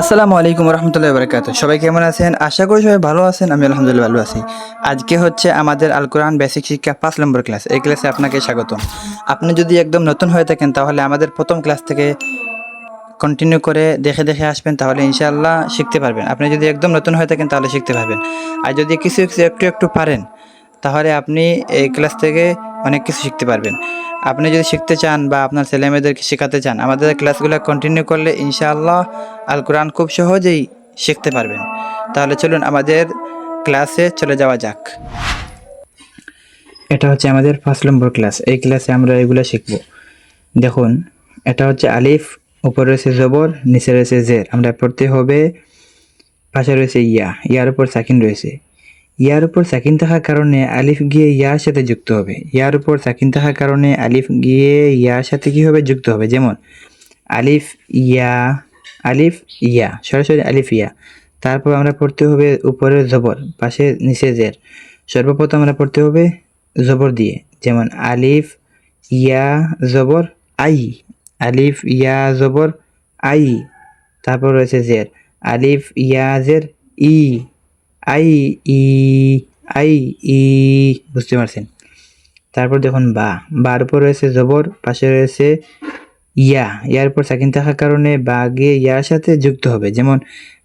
আসসালামু আলাইকুম রহমতুল্লাহ বরকাত সবাই কেমন আছেন? আশা করি সবাই ভালো আছেন, আমি আলহামদুলিল্লাহ ভালো আছি। আজকে হচ্ছে আমাদের আল কোরআন বেসিক শিক্ষা পাঁচ নম্বর ক্লাস। এই ক্লাসে আপনাকে স্বাগতম। আপনি যদি একদম নতুন হয়ে থাকেন, তাহলে আমাদের প্রথম ক্লাস থেকে কন্টিনিউ করে দেখে দেখে আসবেন, তাহলে ইনশাআল্লাহ শিখতে পারবেন। আপনি যদি একদম নতুন হয়ে থাকেন, তাহলে শিখতে পারবেন। আর যদি কিছু কিছু একটু একটু পারেন তাহলে আপনি এই ক্লাস থেকে অনেক কিছু শিখতে পারবেন। আপনি যদি শিখতে চান বা আপনার ছেলেমেয়েদেরকে শেখাতে চান, আমাদের ক্লাসগুলো কন্টিনিউ করলে ইনশাআল্লাহ আল কোরআন খুব সহজেই শিখতে পারবেন। তাহলে চলুন আমাদের ক্লাসে চলে যাওয়া যাক। এটা হচ্ছে আমাদের ফার্স্ট নম্বর ক্লাস এই ক্লাসে আমরা এগুলো শিখব। দেখুন, এটা হচ্ছে আলিফ, উপরে রয়েছে জবর, নিচে রয়েছে জের। আমরা পড়তে হবে, পাশে রয়েছে ইয়া। ইয়ার উপর সাকিন রয়েছে। ইয়ার উপর সাকিন থাকার কারণে আলিফ গিয়ে ইয়ার সাথে যুক্ত হবে। ইয়ার উপর সাকিন থাকার কারণে আলিফ গিয়ে ইয়ার সাথে কি হবে যুক্ত হবে? যেমন, আলিফ ইয়া আলিফ ইয়া, সরাসরি আলিফ ইয়া। তারপর আমরা পড়তে হবে উপরে জবর, পাশে নিচে জের। সর্বপ্রথম আমরা পড়তে হবে জবর দিয়ে। যেমন, আলিফ ইয়া জবর আই, আলিফ ইয়া জবর আই। তারপর রয়েছে জের। আলিফ ইয়া জের ই। আই ই আই ই, বুঝতে পারছেন? তারপর দেখুন বা, বার উপর রয়েছে জবর, পাশে রয়েছে ইয়া। ইয়ার উপর সাকিন থাকার কারণে বা গিয়ে ইয়ার সাথে যুক্ত হবে। যেমন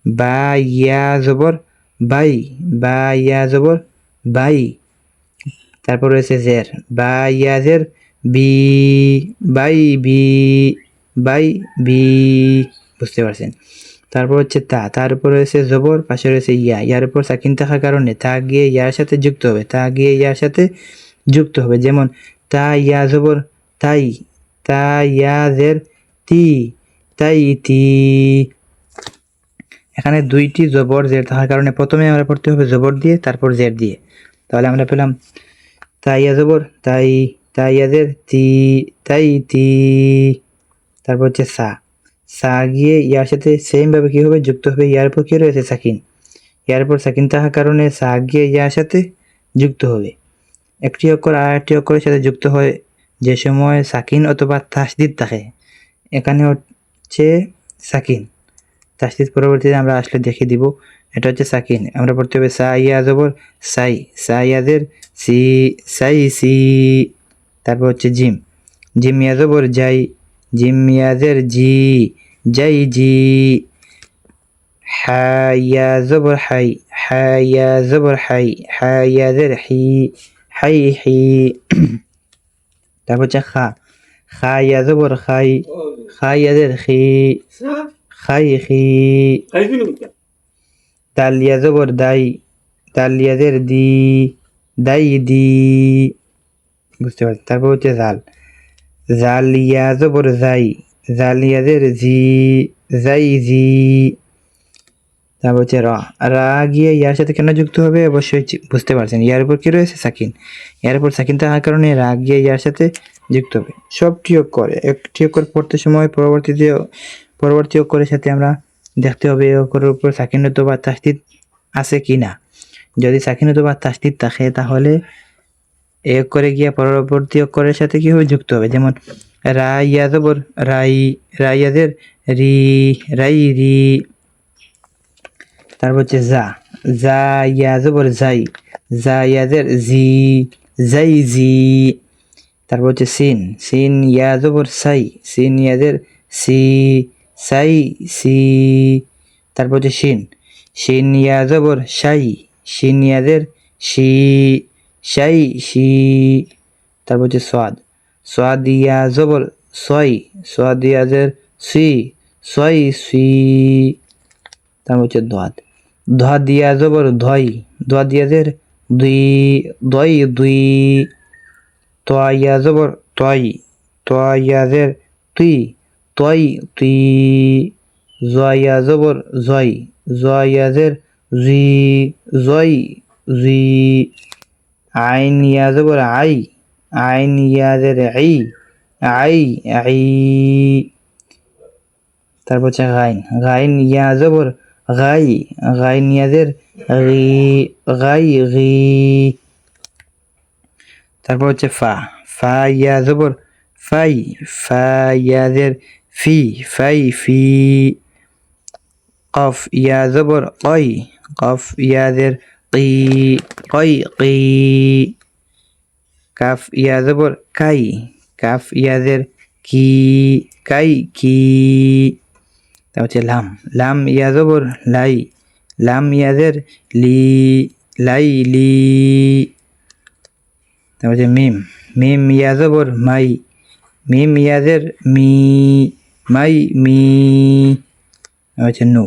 বা ইয়া জবর, বাই বা ইয়া জবর, বাই। তারপর রয়েছে জের বা ইয়া জের, বি, বাই বি বাই, বি, বুঝতে পারছেন? তারপর হচ্ছে তা তার উপর রয়েছে জবর পাশে রয়েছে ইয়া। ইয়ার উপর সাকিন থাকার কারণে তা গিয়ে ইয়ার সাথে যুক্ত হবে, তা গিয়ে ইয়ার সাথে যুক্ত হবে। যেমন, তা ইয়া জবর, তাই, তা ইয়া জের, তি, তাই, তি। এখানে দুইটি জবর, জের থাকার কারণে প্রথমে আমরা পড়তে হবে জবর দিয়ে, তারপর জের দিয়ে। তাহলে আমরা পেলাম তাই ইয়া জবর, তাই তাই ইয়া জের, তি, তাই, তি। তারপর হচ্ছে সা। সা গিয়ে ইয়ার সাথে সেম ভাবে কি হবে যুক্ত হবে, ইয়ার উপর কি রয়েছে সাকিন? ইয়ার উপর সাকিন থাকার কারণে সা গিয়ে ইয়ার সাথে যুক্ত হবে। একটি অক্ষর আর একটি অক্ষরের সাথে যুক্ত হয়। যে সময় সাকিন অথবা তাসদিদ থাকে, এখানে হচ্ছে সাকিন। তাসদিদ পরবর্তীতে আমরা আসলে দেখিয়ে দিব। এটা হচ্ছে সাকিন। আমরা পড়তে হবে সা ইয়া জবর সাই। সা ইয়াদের সি, সাই সি, তারপর হচ্ছে জিম। জিম ইয়া জবর যাই জিম ইয়াদের জি যাই জি হাইয়া জবর হাই হাইয়া জবর হাই হাইয়াদের হি হাই হি তারপর হচ্ছে খা খাইয়া জবর খাই খাইয়াদের খি খাই খি দালিয়া জবর দাই দালিয়াদের দি দাই দি বুঝতে পারছি তারপর হচ্ছে জাল জালিয়া জবর যাই জালিয়াদের জি যাই জি তারপর হচ্ছে রা রা গিয়ে ইয়ার সাথে কেন যুক্ত হবে? অবশ্যই বুঝতে পারছেন। ইয়ার উপর কি রয়েছে? সাকিন। ইয়ার উপর সাকিন থাকার কারণে রা গিয়ে ইয়ার সাথে যুক্ত হবে। সবটি অক্ষর একটি অক্ষর পড়তে সময় পরবর্তীতে পরবর্তী অক্ষরের সাথে আমরা দেখতে হবে এই অক্ষরের উপর সাকিন অথবা তাস্তিদ আছে কি না যদি সাকিন অথবা তাস্তিদ থাকে, তাহলে এই অক্ষরে গিয়ে পরবর্তী অক্ষরের সাথে কি যুক্ত হবে? যেমন রা ইয়া জবর, রাই, রাইয়াদের রি, রাই, রি। তারপর হচ্ছে জা জা ইয়া জবর যাই জা ইয়াদের জি, যাই, জি। তারপর হচ্ছে সিন সিন, ইয়া, জবর, সাই, সিন, ইয়াদের সি, সাই, সি। তারপর হচ্ছে শিন শিন, ইয়া, জবর, সাই, শিন, ইয়াদের শি সাই শি তারপর হচ্ছে সোয়াদ। সোয়াদ ইয়া জবর, সই। সোয়াদ ইয়াদের সি, সই, সি, তারপর হচ্ছে দোয়াদ ধোয়া দিয়া জবর, ধই। ধোয়া দিয়াদের দুই দই দুই, তোয়া ইয়া জবর, তই। তোয়া ইয়াদের তুই, তই, তুই। জয়া জবর, জয়। জয়া ইয়াদের জি, জয়, জি। আইন ইয়া জবর আই, আইন ইয়াদের আই আই আই। তারপর হচ্ছে গাইন গাইন ইয়া জবর গাই গাইন ইয়াদের রি, গাই রি। তারপর হচ্ছে ফা ফা ইয়া জবর ফাই, ফা ফাইয়াদের ফি, ফাই ফি। কফ ইয়া জবর কই কফ ইয়াদের কি কই কি কাফ ইয়া জবর কাই কাফ ইয়াদের কি কাই কি তা হচ্ছে লাম লাম ইয়া জবর লাই লাম ইয়াদের লি লাই লি তারপর হচ্ছে মিম মিম ইয়া জবর মাই মিম ইয়াদের মি মাই মি হচ্ছে নু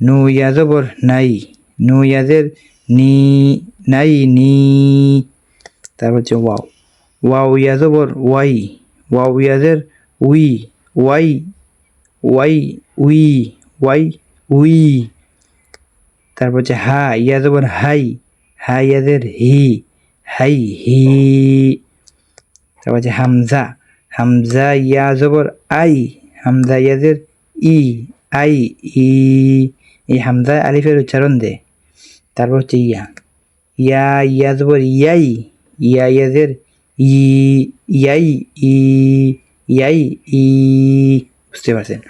নু ইয়া জবর নাই নু ইয়াদের নি, নাই, নি। তারপর হচ্ছে ওয়াও। ওয়াও ইয়া জবর ওয়াই। ওয়াও ইয়াদের উই, ওয়াই ওয়াই, উই ওয়াই, উই। তারপর হচ্ছে হা ইয়া জবর হাই। হা ইয়াদের হি, হাই, হি। তারপর হচ্ছে হামজা। হামজা ইয়া আই। হামজা ইয়াদের ই, আই, ই। এই হামজা আলিফের উচ্চারণ দে। তারপর হচ্ছে ইয়া। ইয়া ইয়া জবর ইয়াই। ইয়া, ইয়াদের ই, ইয়াই ই ইয়াই, ই, বুঝতে পারছেন?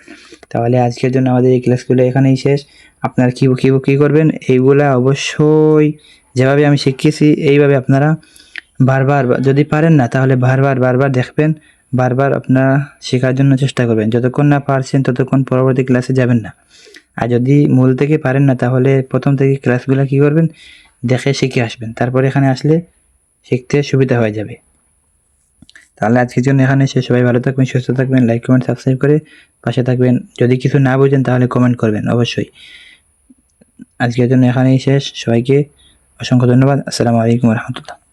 তাহলে আজকের জন্য আমাদের এই ক্লাসগুলো এখানেই শেষ। আপনারা কী কী কী করবেন? এইগুলা অবশ্যই যেভাবে আমি শিখিয়েছি, এইভাবে আপনারা বারবার, যদি পারেন না, তাহলে বারবার বারবার দেখবেন, বারবার আপনারা শেখার জন্য চেষ্টা করবেন। যতক্ষণ না পারছেন, ততক্ষণ পরবর্তী ক্লাসে যাবেন না। আর যদি মূল থেকে পারেন না, তাহলে প্রথম থেকে ক্লাসগুলো কী করবেন? দেখে শিখে আসবেন। তারপর এখানে আসলে শিখতে সুবিধা হয়ে যাবে। তাহলে আজকের জন্য এখানে শেষ। সবাই ভালো থাকবেন, সুস্থ থাকবেন লাইক কমেন্ট সাবস্ক্রাইব করে পাশে থাকবেন। যদি কিছু না বুঝেন, তাহলে কমেন্ট করবেন, অবশ্যই। আজকের জন্য এখানেই শেষ। সবাইকে অসংখ্য ধন্যবাদ। আসসালামু আলাইকুম রহমতুল্লাহ।